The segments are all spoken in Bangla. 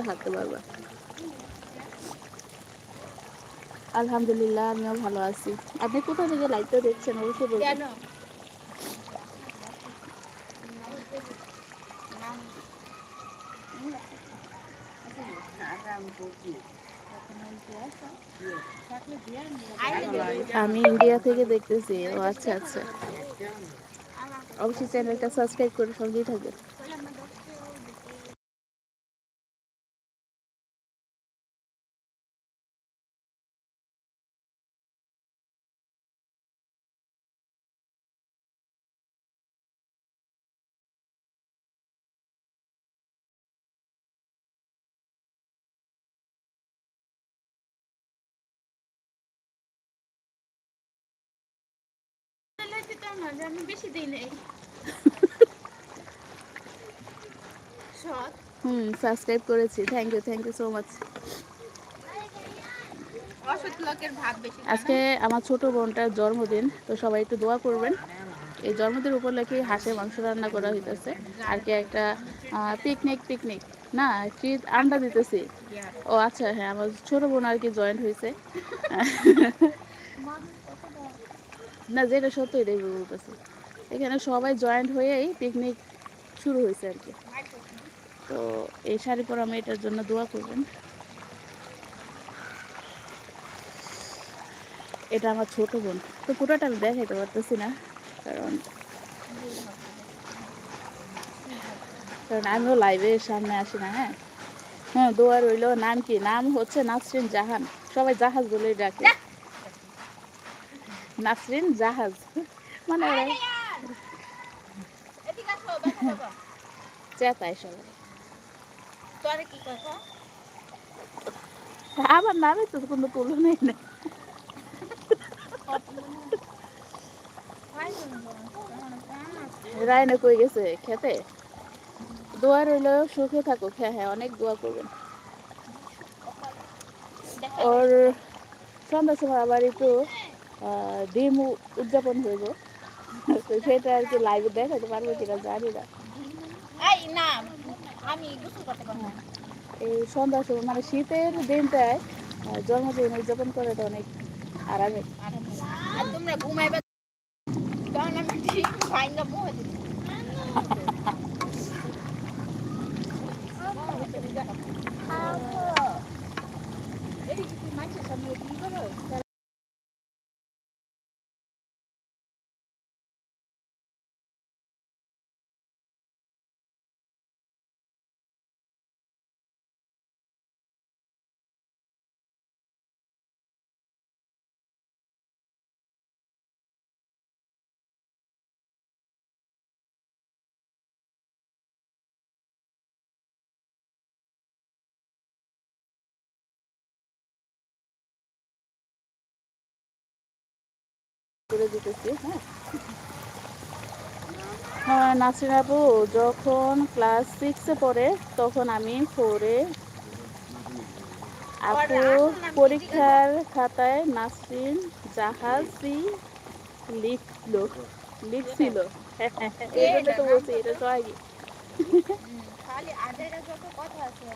ভালোভাবে হাঁটতে পারবা আলহামদুলিল্লাহ আমিও ভালো আছি। আপনি কোথা থেকে লাইভটা দেখছেন? অবশ্যই বলবেন। আমি ইন্ডিয়া থেকে দেখতেছি। ও আচ্ছা আচ্ছা। অবশ্যই চ্যানেলটা সাবস্ক্রাইব করে সঙ্গেই থাকবে আমি বেশি দিই নেই। হুম সাবস্ক্রাইব করেছি। Thank you thank you so much আজকে আমার ছোট বোনটার জন্মদিন তো সবাই একটু দোয়া করবেন। এই জন্মদিন উপর উপলক্ষে হাঁসের মাংস রান্না করা হইতেছে। আর কি একটা পিকনিক পিকনিক না কি আন্ডা দিতেছি? ও আচ্ছা হ্যাঁ আমার ছোট বোন আর কি জয়েন্ট হয়েছে না, যেটা সত্য এটাই বলতেছি। এখানে সবাই জয়েন্ট হয়েই পিকনিক শুরু হয়েছে আর কি। তো এই শাড়ি পরা মেয়েটার জন্য দোয়া করবেন। এটা আমার ছোট বোন। তো পুরোটা আমি দেখাইতে পারতেছি না, কারণ কারণ আমিও লাইভে সামনে আসি না হ্যাঁ? হ্যাঁ দোয়া রইল, নাম কি? নাম হচ্ছে নাসরিন জাহান। সবাই জাহাজ বলেই ডাকে। নাসরিন, জাহাজ। মানে সবাই। আমার নামে তো কোনো তুলনাই নেই। রায়না কই গেছে খেতে? দোয়া রইল, সুখে থাকুক হ্যাঁ হ্যাঁ অনেক দোয়া করবেন। ওর সন্ধ্যার সময় আবার একটু ডিম উদযাপন হইব তো সেটা আর কি লাইভে দেখাতে পারব কিনা জানি না। এই সন্ধ্যার সময় মানে শীতের দিনটায় জন্মদিন উদযাপন করাটা অনেক আরামের। তোমরা ঘুমাইবে তখন আমি ঠিক ফাইনটা মুহে দিই করে দিতেছি হ্যাঁ? হ্যাঁ নাসরিন আপু যখন ক্লাস সিক্সে পড়ে তখন আমি ফোরে আপু পরীক্ষার খাতায় নাসরিন জাহাজি লিখলো লিখছিল। এই তো বলছি এটা তো আগে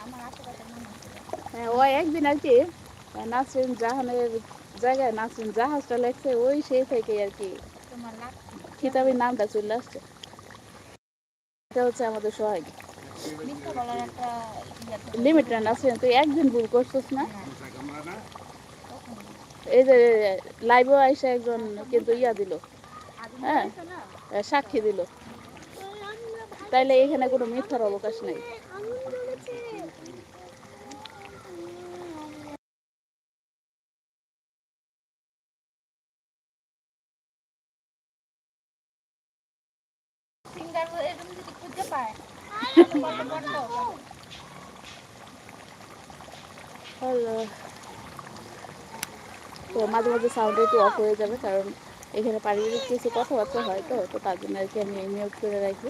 আমার হ্যাঁ ও একদিন আর কি নাসরিন জাহানের জায়গায় নাসরিন জাহাজটা লেখছে ওই সেই থেকে আর কি। খিতাবের নামটা চলে আসছে। এটা হচ্ছে আমাদের সহায়। লিমিট রান আছে। তুই একদিন ভুল করছিস না? এই যে লাইভও আইসা একজন কিন্তু ইয়া দিল। হ্যাঁ সাক্ষী দিল। তাইলে এখানে কোনো মিথ্যার অবকাশ নেই। তো মাঝে মাঝে সাউন্ড একটু অফ হয়ে যাবে, কারণ এখানে পারিবারিক কিছু কথাবার্তা হয় তো তো তার জন্য আর কি আমি মিউট করে রাখি।